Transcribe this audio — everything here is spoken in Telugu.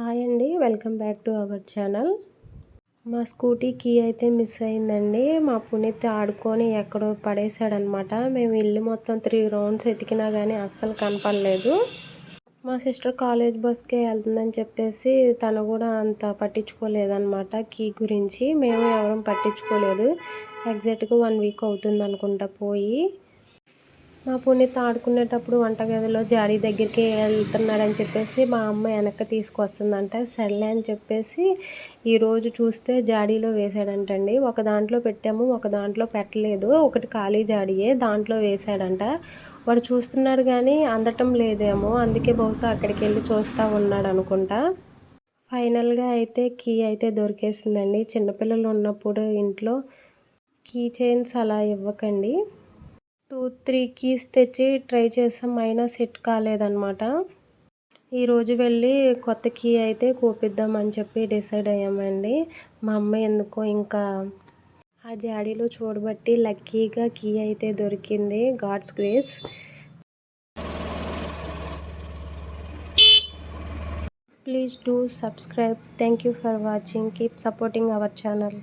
హాయ్ అండి welcome back to our channel. మా స్కూటీ కీ అయితే మిస్ అయిందండి. మా పునీత్ ఆడుకొని ఎక్కడో పడేశాడనమాట. మేము ఇల్లు మొత్తం త్రీ రౌండ్స్ ఎతికినా కానీ అస్సలు కనపడలేదు. మా సిస్టర్ కాలేజ్ బస్కే వెళ్తుందని చెప్పేసి తను కూడా అంత పట్టించుకోలేదన్నమాట కీ గురించి. మేము ఎవరం పట్టించుకోలేదు. ఎగ్జాక్ట్గా వన్ వీక్ అవుతుంది అనుకుంటా పోయి. మా పునీత్ ఆడుకునేటప్పుడు వంటగదిలో జాడీ దగ్గరికి వెళ్తున్నాడని చెప్పేసి మా అమ్మ వెనక్కి తీసుకొస్తుందంట. సర్లే అని చెప్పేసి ఈరోజు చూస్తే జాడీలో వేసాడంటండి ఒక దాంట్లో పెట్టాము ఒక దాంట్లో పెట్టలేదు. ఒకటి ఖాళీ జాడీయే దాంట్లో వేసాడంట వాడు చూస్తున్నాడు కానీ అందటం లేదేమో. అందుకే బహుశా అక్కడికి వెళ్ళి చూస్తూ ఉన్నాడు అనుకుంటా. ఫైనల్గా అయితే కీ అయితే దొరికేసిందండి. చిన్నపిల్లలు ఉన్నప్పుడు ఇంట్లో కీ చైన్స్ అలా ఇవ్వకండి. టూ త్రీ కీస్ తెచ్చి ట్రై చేసాం. అయినా సెట్ కాలేదన్నమాట. ఈరోజు వెళ్ళి కొత్త కీ అయితే కూపిద్దామని చెప్పి డిసైడ్ అయ్యామండి. మా అమ్మ ఎందుకో ఇంకా ఆ జాడీలో చూడబట్టి లక్కీగా కీ అయితే దొరికింది. God's grace. Please do subscribe. Thank you for watching. Keep supporting our channel.